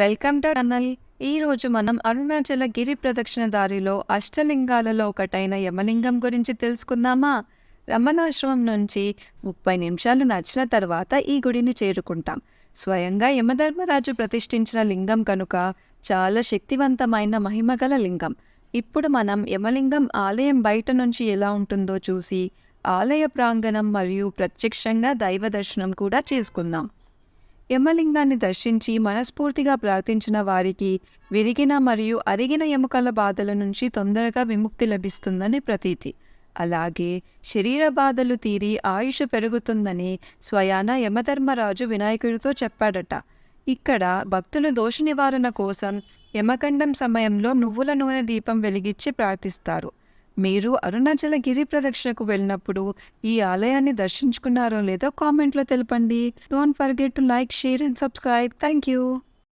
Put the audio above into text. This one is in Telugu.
వెల్కమ్ టు ఛానల్ ఈ రోజు మనం అరుణాచల గిరి ప్రదక్షిణ దారిలో అష్టలింగాలలో ఒకటైన యమలింగం గురించి తెలుసుకుందామా? రమణాశ్రమం నుంచి ముప్పై నిమిషాలు నడిచిన తర్వాత ఈ గుడిని చేరుకుంటాం. స్వయంగా యమధర్మరాజు ప్రతిష్ఠించిన లింగం కనుక చాలా శక్తివంతమైన మహిమగల లింగం. ఇప్పుడు మనం యమలింగం ఆలయం బయట నుంచి ఎలా ఉంటుందో చూసి ఆలయ ప్రాంగణం మరియు ప్రత్యక్షంగా దైవ దర్శనం కూడా చేసుకుందాం. యమలింగాన్ని దర్శించి మనస్ఫూర్తిగా ప్రార్థించిన వారికి విరిగిన మరియు అరిగిన ఎముకల బాధల నుంచి తొందరగా విముక్తి లభిస్తుందని ప్రతీతి. అలాగే శరీర బాధలు తీరి ఆయుష్ పెరుగుతుందని స్వయాన యమధర్మరాజు వినాయకుడితో చెప్పాడట. ఇక్కడ భక్తుల దోష నివారణ కోసం యమఖండం సమయంలో నువ్వుల నూనె దీపం వెలిగించి ప్రార్థిస్తారు. మీరు అరుణాచల గిరి ప్రదక్షిణకు వెళ్ళినప్పుడు ఈ ఆలయాన్ని దర్శించుకున్నారో లేదో కామెంట్లో తెలపండి. Don't forget to like share and subscribe thank you